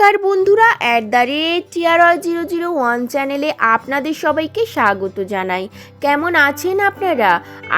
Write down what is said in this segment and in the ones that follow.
নমস্কার বন্ধুরা at the rate TR zero zero one চ্যানেলে আপনাদের সবাইকে স্বাগত জানাই। কেমন আছেন আপনারা?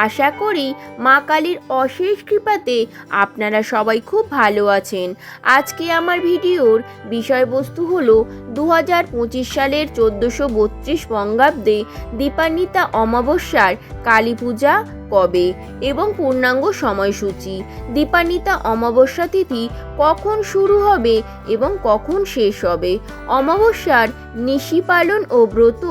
আশা করি মা কালীর অশেষ কৃপাতে আপনারা সবাই খুব ভালো আছেন। আজকে আমার ভিডিওর বিষয়বস্তু হলো দু হাজার পঁচিশ সালের চোদ্দোশো বত্রিশ বঙ্গাব্দে দীপান্বিতা অমাবস্যার কালী পূজা কবে এবং পূর্ণাঙ্গ সময়সূচি। দীপান্বিতা অমাবস্যা তিথি কখন শুরু হবে এবং কখন শেষ হবে? অমাবস্যার নিশি পালন ও ব্রত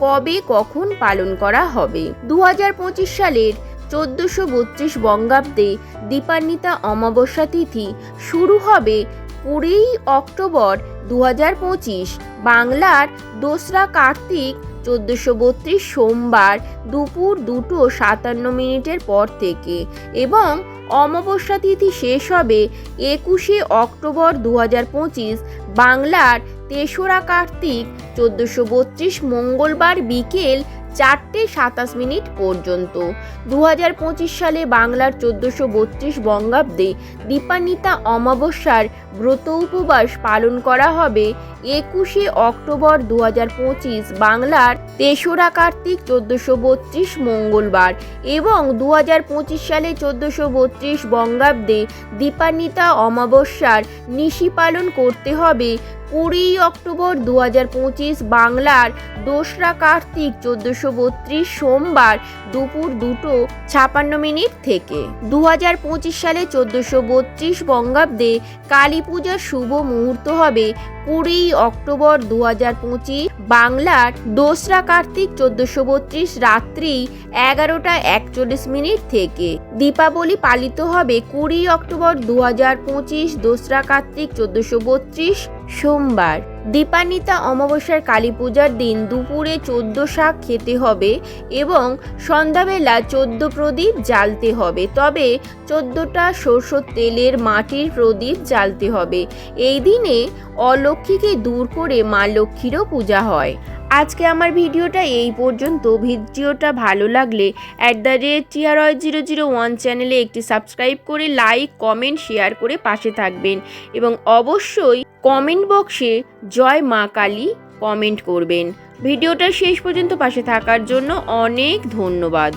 কবে কখন পালন করা হবে? দু হাজার পঁচিশ সালের চোদ্দশো বত্রিশ বঙ্গাব্দে দীপান্বিতা অমাবস্যা তিথি শুরু হবে কুড়ি অক্টোবর দু হাজার পঁচিশ, বাংলার দোসরা কার্তিক চোদ্দোশো বত্রিশ সোমবার দুপুর দুটো সাতান্ন মিনিটের পর থেকে এবং অমাবস্যা তিথি শেষ হবে একুশে অক্টোবর দু পঁচিশ বাংলার তেসরা কার্তিক চোদ্দোশো বত্রিশ মঙ্গলবার বিকেল চারটে সাতাশ মিনিট পর্যন্ত। দু হাজার পঁচিশ সালে বাংলার চোদ্দোশো বত্রিশ বঙ্গাব্দে দীপান্বিতা অমাবস্যার ব্রত উপবাস পালন করা হবে। একুশে অক্টোবর দু হাজার পঁচিশ বাংলার তেসরা কার্তিক চোদ্দোশো বত্রিশ মঙ্গলবার এবং দু হাজার পঁচিশ সালে চোদ্দোশো বত্রিশ বঙ্গাব্দে দীপান্বিতা অমাবস্যার নিশি পালন করতে হবে। কুড়ি অক্টোবর দু হাজার পঁচিশ বাংলার দোসরা কার্তিক চোদ্দোশো বত্রিশ সোমবার দুপুর দুটো ছাপান্ন মিনিট থেকে। দু হাজার পঁচিশ সালে চোদ্দোশো বত্রিশ বঙ্গাব্দে কালী পূজার শুভ মুহূর্ত হবে কুড়ি অক্টোবর দু হাজার পঁচিশ বাংলার দোসরা কার্তিক চোদ্দোশো বত্রিশ রাত্রি এগারোটা একচল্লিশ মিনিট থেকে। দীপাবলি পালিত হবে কুড়ি অক্টোবর দু হাজার পঁচিশ দোসরা কার্তিক চোদ্দোশো বত্রিশ সোমবার। দীপান্বিতা অমাবস্যার কালী পূজার দিন দুপুরে চোদ্দ শাক খেতে হবে এবং সন্ধ্যাবেলা চোদ্দ প্রদীপ জ্বালতে হবে। তবে চোদ্দোটা সরষের তেলের মাটির প্রদীপ জ্বালতে হবে। এই দিনে অলক্ষ্মীকে দূর করে মা লক্ষ্মীরও পূজা হয়। আজকে আমার ভিডিওটা এই পর্যন্ত। ভিডিওটা ভালো লাগলে at the rate টিআরয় zero zero one চ্যানেলে একটি সাবস্ক্রাইব করে লাইক কমেন্ট শেয়ার করে পাশে থাকবেন এবং অবশ্যই কমেন্ট বক্সে জয় মা কালী কমেন্ট করবেন। ভিডিওটা শেষ পর্যন্ত পাশে থাকার জন্য অনেক ধন্যবাদ।